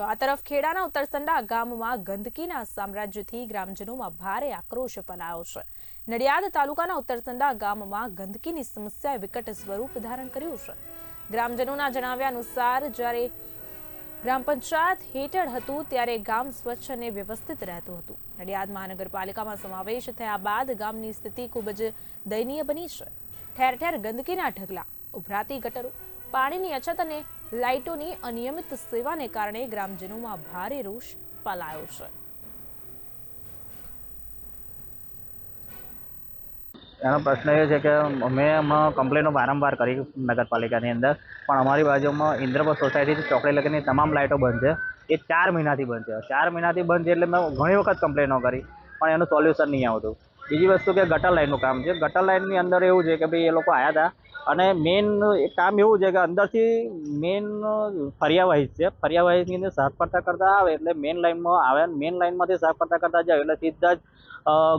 તો આ તરફ ખેડાના ઉત્તરસંડા ગામમાં ગંદકીના સામ્રાજ્યથી ગ્રામજનોમાં ભારે આક્રોશ ફેલાયો છે. નડિયાદ તાલુકાના ઉત્તરસંડા ગામમાં ગંદકીની સમસ્યાએ વિકટ સ્વરૂપ ધારણ કર્યું છે. ગ્રામજનોના જણાવ્યા અનુસાર, જ્યારે ગ્રામ પંચાયત હેઠળ હતું, ત્યારે ગામ સ્વચ્છ અને વ્યવસ્થિત રહેતું હતું. નડિયાદ મહાનગરપાલિકામાં સમાવેશ થયા બાદ ગામની સ્થિતિ ખૂબ જ દયનીય બની છે. ઠેર ઠેર ગંદકીના ઢગલા, ઉભરાતી ગટરો પાણીની અછત અને લાઇટોની અનિયમિત સેવાને કારણે ગ્રામજનોમાં ભારે રોષ ફેલાયો છે. એનો પ્રશ્ન એ છે કે અમે એમાં કમ્પ્લેનો વારંવાર કરી નગરપાલિકાની અંદર, પણ અમારી બાજુમાં ઇન્દ્રપુર સોસાયટીથી ચોકડી લગીની તમામ લાઇટો બંધ છે. એ ચાર મહિનાથી બંધ છે. ચાર મહિનાથી બંધ છે એટલે મેં ઘણી વખત કમ્પ્લેનો કરી, પણ એનું સોલ્યુશન નહીં આવતું. બીજી વસ્તુ કે ગટર લાઇનનું કામ છે. ગટર લાઇનની અંદર એવું છે કે ભાઈ એ લોકો આવ્યા હતા અને મેઇન કામ એવું છે કે અંદરથી મેઇન ફરિયાવાહીજ છે. ફરિયાવાહીજની અંદર સાફ કરતાં કરતાં આવે એટલે મેઇન લાઇનમાં આવે મેઇન લાઇનમાંથી સાફ કરતાં કરતાં જાય એટલે સીધા જ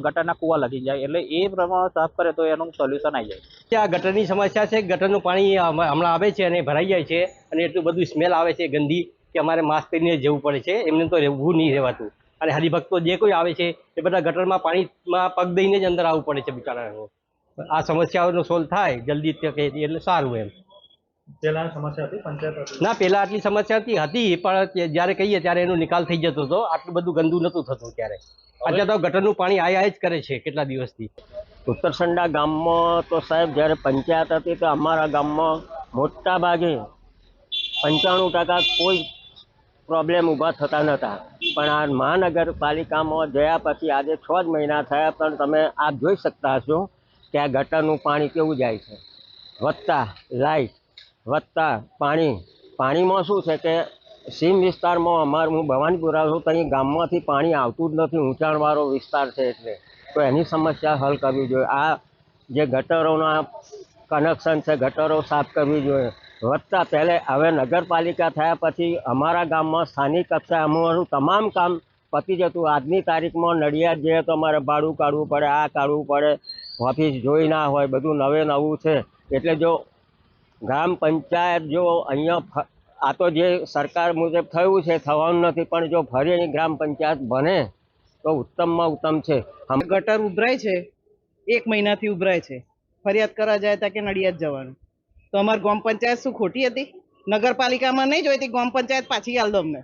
ગટરના કૂવા લગી જાય એટલે એ પ્રમાણે સાફ કરે તો એનું સોલ્યુશન આવી જાય. આ ગટરની સમસ્યા છે, ગટરનું પાણી હમણાં આવે છે અને ભરાઈ જાય છે અને એટલું બધું સ્મેલ આવે છે, ગંદી કે અમારે માસ્ક પહેરીને જવું પડે છે. એમને તો રહેવું નહીં રહેવાતું. અને હરિભક્તો જે કોઈ આવે છે એ બધા ગટરમાં પાણીમાં પગ દઈને જ અંદર આવવું પડે છે બિચારાનું. આ સમસ્યાઓનો સોલ્વ થાય જલ્દી તકે એટલે સારું એમ. પેલા સમસ્યા હતી પંચાયત ના પેલા આટલી સમસ્યા હતી હતી પણ જ્યારે કહીએ ત્યારે એનો નિકાલ થઈ જતો હતો આટલું બધું ગંદુ નતું થતું ત્યારે. અત્યારે તો ગટરનું પાણી આય આય જ કરે છે કેટલા દિવસથી. ઉત્તરસંડા ગામમાં તો સાહેબ જ્યારે પંચાયત હતી તો અમારા ગામમાં મોટા ભાગે પંચાણું ટકા કોઈ પ્રોબ્લેમ ઊભા થતા નહોતા પણ આ મહાનગરપાલિકામાં ગયા પછી આજે છ જ મહિના થયા પણ તમે આપ જોઈ શકતા હશો કે આ ગટરનું પાણી કેવું જાય છે. વત્તા લાઇટ વત્તા પાણી. પાણીમાં શું છે કે સીમ વિસ્તારમાં અમારું હું ભવાનીપુરા છું ત્યાં ગામમાંથી પાણી આવતું જ નથી. ઊંચાણવાળો વિસ્તાર છે એટલે. તો એની સમસ્યા હલ કરવી જોઈએ. આ જે ગટરોના કનેક્શન છે, ગટરો સાફ કરવી જોઈએ. વત્તા પહેલે હવે નગરપાલિકા થયા પછી અમારા ગામમાં સ્થાનિક કક્ષાએ અમારું તમામ કામ પતી જતું. આજની તારીખમાં નડિયાદ જઈએ તો અમારે ભાડું કાઢવું પડે, આ કાઢવું પડે, ઓફિસ જોઈ ના હોય, બધું નવે નવું છે. એટલે જો ગ્રામ પંચાયત જો અહીંયા આ તો જે સરકાર મુજબ થયું છે, થવાનું નથી, પણ જો ફરી ગ્રામ પંચાયત બને, તો ઉત્તમમાં ઉત્તમ છે. ગટર ઉભરાય છે, એક મહિનાથી ઉભરાય છે. ફરિયાદ કરવા જાય ત્યાં કે નડિયાદ જવાનું. તો અમારી ગ્રામ પંચાયત શું ખોટી હતી? નગરપાલિકામાં નહીં જોઈતી ગ્રામ પંચાયત પાછી આલ અમને.